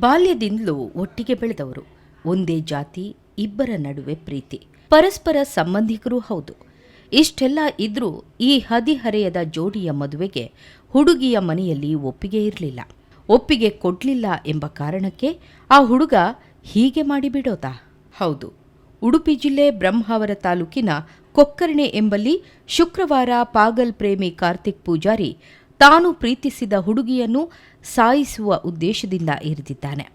ಬಾಲ್ಯದಿಂದಲೂ ಒಟ್ಟಿಗೆ ಬೆಳೆದವರು. ಒಂದೇ ಜಾತಿ, ಇಬ್ಬರ ನಡುವೆ ಪ್ರೀತಿ. ಪರಸ್ಪರ ಸಂಬಂಧಿಕರೂ ಹೌದು. ಇಷ್ಟೆಲ್ಲ ಇದ್ರೂ ಈ ಹದಿಹರೆಯದ ಜೋಡಿಯ ಮದುವೆಗೆ ಹುಡುಗಿಯ ಮನೆಯಲ್ಲಿ ಒಪ್ಪಿಗೆ ಇರಲಿಲ್ಲ. ಒಪ್ಪಿಗೆ ಕೊಡ್ಲಿಲ್ಲ ಎಂಬ ಕಾರಣಕ್ಕೆ ಆ ಹುಡುಗ ಹೀಗೆ ಮಾಡಿಬಿಡೋದಾ? ಹೌದು. ಉಡುಪಿ ಜಿಲ್ಲೆ ಬ್ರಹ್ಮಾವರ ತಾಲೂಕಿನ ಕೊಕ್ಕರ್ಣೆ ಎಂಬಲ್ಲಿ ಶುಕ್ರವಾರ ಪಾಗಲ್ ಪ್ರೇಮಿ ಕಾರ್ತಿಕ್ ಪೂಜಾರಿ ತಾನು ಪ್ರೀತಿಸಿದ ಹುಡುಗಿಯನ್ನು ಸಾಯಿಸುವ ಉದ್ದೇಶದಿಂದ ಇರಿದಿದ್ದಾನೆ.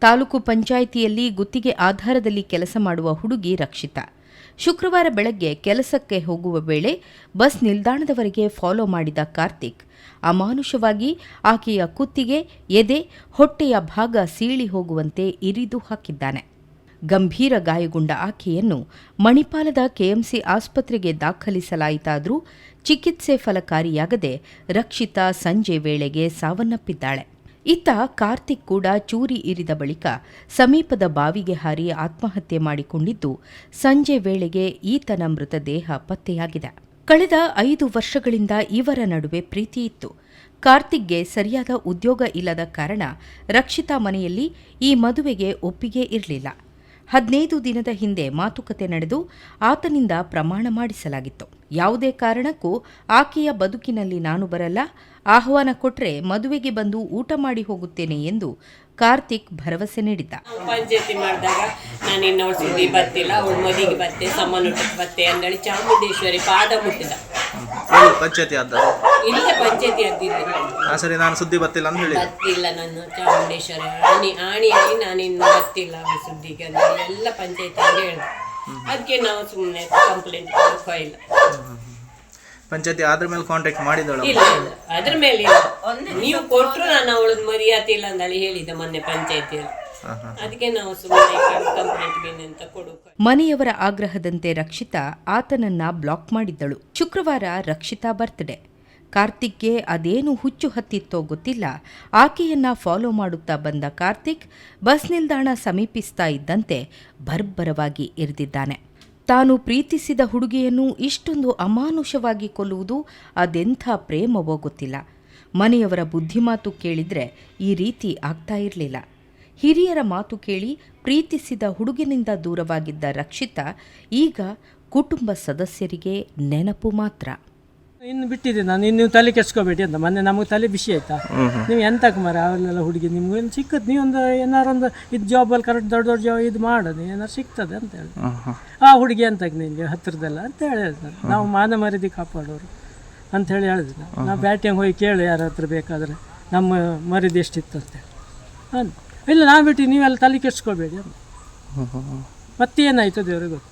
ತಾಲೂಕು ಪಂಚಾಯಿತಿಯಲ್ಲಿ ಗುತ್ತಿಗೆ ಆಧಾರದಲ್ಲಿ ಕೆಲಸ ಮಾಡುವ ಹುಡುಗಿ ರಕ್ಷಿತಾ. ಶುಕ್ರವಾರ ಬೆಳಗ್ಗೆ ಕೆಲಸಕ್ಕೆ ಹೋಗುವ ವೇಳೆ ಬಸ್ ನಿಲ್ದಾಣದವರೆಗೆ ಫಾಲೋ ಮಾಡಿದ ಕಾರ್ತಿಕ್, ಅಮಾನುಷವಾಗಿ ಆಕೆಯ ಕುತ್ತಿಗೆ, ಎದೆ, ಹೊಟ್ಟೆಯ ಭಾಗ ಸೀಳಿ ಹೋಗುವಂತೆ ಇರಿದು ಹಾಕಿದ್ದಾನೆ. ಗಂಭೀರ ಗಾಯಗೊಂಡ ಆಕೆಯನ್ನು ಮಣಿಪಾಲದ ಕೆಎಂಸಿ ಆಸ್ಪತ್ರೆಗೆ ದಾಖಲಿಸಲಾಯಿತಾದರೂ ಚಿಕಿತ್ಸೆ ಫಲಕಾರಿಯಾಗದೆ ರಕ್ಷಿತಾ ಸಂಜೆ ವೇಳೆಗೆ ಸಾವನ್ನಪ್ಪಿದ್ದಾಳೆ. ಇತ್ತ ಕಾರ್ತಿಕ್ ಕೂಡ ಚೂರಿ ಇರಿದ ಬಳಿಕ ಸಮೀಪದ ಬಾವಿಗೆ ಹಾರಿ ಆತ್ಮಹತ್ಯೆ ಮಾಡಿಕೊಂಡಿದ್ದು ಸಂಜೆ ವೇಳೆಗೆ ಈತನ ಮೃತದೇಹ ಪತ್ತೆಯಾಗಿದೆ. ಕಳೆದ ಐದು ವರ್ಷಗಳಿಂದ ಇವರ ನಡುವೆ ಪ್ರೀತಿ ಇತ್ತು. ಕಾರ್ತಿಕ್ಗೆ ಸರಿಯಾದ ಉದ್ಯೋಗ ಇಲ್ಲದ ಕಾರಣ ರಕ್ಷಿತಾ ಮನೆಯಲ್ಲಿ ಈ ಮದುವೆಗೆ ಒಪ್ಪಿಗೆ ಇರಲಿಲ್ಲ. ಹದಿನೈದು ದಿನದ ಹಿಂದೆ ಮಾತುಕತೆ ನಡೆದು ಆತನಿಂದ ಪ್ರಮಾಣ ಮಾಡಿಸಲಾಗಿತ್ತು. ಯಾವುದೇ ಕಾರಣಕ್ಕೂ ಆಕೆಯ ಬದುಕಿನಲ್ಲಿ ನಾನು ಬರಲ್ಲ. ಆಹ್ವಾನ ಕೊಟ್ರೆ ಮದುವೆಗೆ ಬಂದು ಊಟ ಮಾಡಿ ಹೋಗುತ್ತೇನೆ ಎಂದು ಕಾರ್ತಿಕ್ ಭರವಸೆ ನೀಡಿದ್ದ. ಪಂಚಾಯತಿ ಮಾಡಿದಾಗ ನಾನು ಇನ್ನೊಂದು ಸುದ್ದಿ ಬರ್ತಿಲ್ಲ. ಅವಳು ಮದಿಗೆ ಬತ್ತೆ ಸಮ್ಮನುಟ್ಟಕ್ಕೆ ಬತ್ತೆ ಅಂದೇಳಿ ಚಾಮುಂಡೇಶ್ವರಿ ಪಾದ ಮುಟ್ಟಿದ. ಪಂಚಾಯತಿ ಆದ? ಇಲ್ಲೇ ಪಂಚಾಯತಿ ಅದ್ದಿದ್ದೆ ಆ ಸರಿ ನಾನು ಸುದ್ದಿ ಬರ್ತಿಲ್ಲ ಅಂತ ಹೇಳಿ ಬರ್ತಿಲ್ಲ ನಾನು ಚಾಮುಂಡೇಶ್ವರಿ ಆಣಿ ಆಣಿಯಾಗಿ ನಾನು ಇನ್ನು ಬರ್ತಿಲ್ಲ ಅವಳ ಸುದ್ದಿಗೆ ಅಂದೇಳಿ ಎಲ್ಲ ಪಂಚಾಯತಿ ಅಂತ ಹೇಳಿದೆ. ಅದಕ್ಕೆ ನಾವು ಸುಮ್ಮನೆ ಕಂಪ್ಲೇಂಟ್ ಕೊಯ್ಲ್ಲ ಪಂಚಾಯತಿ ಅದ್ರ ಮೇಲೆ ಕಾಂಟ್ಯಾಕ್ಟ್ ಮಾಡಿದಳು ಇಲ್ಲ ಇಲ್ಲ. ಅದ್ರ ಮೇಲೆ ಇಲ್ಲ. ನೀವು ಕೊಟ್ಟರು ನಾನು ಅವಳದ್ದು ಮರ್ಯಾದೆ ಇಲ್ಲ ಅಂತ ಹೇಳಿದ್ದೆ ಮೊನ್ನೆ ಪಂಚಾಯತಿಯಲ್ಲಿ. ಹಾಂ ಹಾಂ ಮನೆಯವರ ಆಗ್ರಹದಂತೆ ರಕ್ಷಿತಾ ಆತನನ್ನ ಬ್ಲಾಕ್ ಮಾಡಿದ್ದಳು. ಶುಕ್ರವಾರ ರಕ್ಷಿತಾ ಬರ್ತ್ಡೇ. ಕಾರ್ತಿಕ್ಗೆ ಅದೇನು ಹುಚ್ಚು ಹತ್ತಿತ್ತೋ ಗೊತ್ತಿಲ್ಲ. ಆಕೆಯನ್ನ ಫಾಲೋ ಮಾಡುತ್ತಾ ಬಂದ ಕಾರ್ತಿಕ್ ಬಸ್ ನಿಲ್ದಾಣ ಸಮೀಪಿಸ್ತಾ ಇದ್ದಂತೆ ಬರ್ಬರವಾಗಿ ಇರಿದಿದ್ದಾನೆ. ತಾನು ಪ್ರೀತಿಸಿದ ಹುಡುಗಿಯನ್ನು ಇಷ್ಟೊಂದು ಅಮಾನುಷವಾಗಿ ಕೊಲ್ಲುವುದು ಅದೆಂಥ ಪ್ರೇಮವೋ ಗೊತ್ತಿಲ್ಲ. ಮನೆಯವರ ಬುದ್ಧಿಮಾತು ಕೇಳಿದ್ರೆ ಈ ರೀತಿ ಆಗ್ತಾ ಇರಲಿಲ್ಲ. ಹಿರಿಯರ ಮಾತು ಕೇಳಿ ಪ್ರೀತಿಸಿದ ಹುಡುಗಿನಿಂದ ದೂರವಾಗಿದ್ದ ರಕ್ಷಿತಾ ಈಗ ಕುಟುಂಬ ಸದಸ್ಯರಿಗೆ ನೆನಪು ಮಾತ್ರ. ಇನ್ನು ಬಿಟ್ಟಿದೆ ನಾನು ಇನ್ನು ನೀವು ತಲೆ ಕೆಡ್ಸ್ಕೋಬೇಡಿ ಅಂತ. ಮೊನ್ನೆ ನಮಗೆ ತಲೆ ಬಿಸಿ ಆಯ್ತಾ? ನೀವು ಎಂತಕ್ಕೆ ಮರ ಅವೆಲ್ಲ ಹುಡುಗಿ ನಿಮ್ಗೆ ಏನು ಸಿಕ್ಕತ್ ನೀವೊಂದು ಏನಾರೊಂದು ಇದು ಜಾಬಲ್ಲಿ ಕರೆಕ್ಟ್ ದೊಡ್ಡ ದೊಡ್ಡ ಜಾಬ್ ಇದು ಮಾಡೋದು ಏನಾರು ಸಿಗ್ತದೆ ಅಂತ ಹೇಳಿ. ಆ ಹುಡುಗಿ ಅಂತ ನಿಮಗೆ ಹತ್ತಿರದಲ್ಲ ಅಂತ ಹೇಳಿ ನಾವು ಮಾನ ಮರ್ಯಾದೆ ಕಾಪಾಡೋರು ಅಂತ ಹೇಳಿ ಹೇಳಿದ್ರು ನಾವು ಬ್ಯಾಟಿಂಗ್ ಹೋಗಿ ಕೇಳಿ ಯಾರ ಹತ್ರ ಬೇಕಾದರೆ ನಮ್ಮ ಮರ್ಯಾದೆ ಎಷ್ಟಿತ್ತು ಅಂತೇಳಿ ಅಂದ್. ಇಲ್ಲ ನಾನು ಬಿಟ್ಟು ನೀವೆಲ್ಲ ತಲೆ ಕೆಡಿಸ್ಕೊಳ್ಬೇಡಿ ಮತ್ತೇನಾಯ್ತು ಮತ್ತೆ ಏನಾಯ್ತು ದೇವ್ರಿಗೆ ಗೊತ್ತು?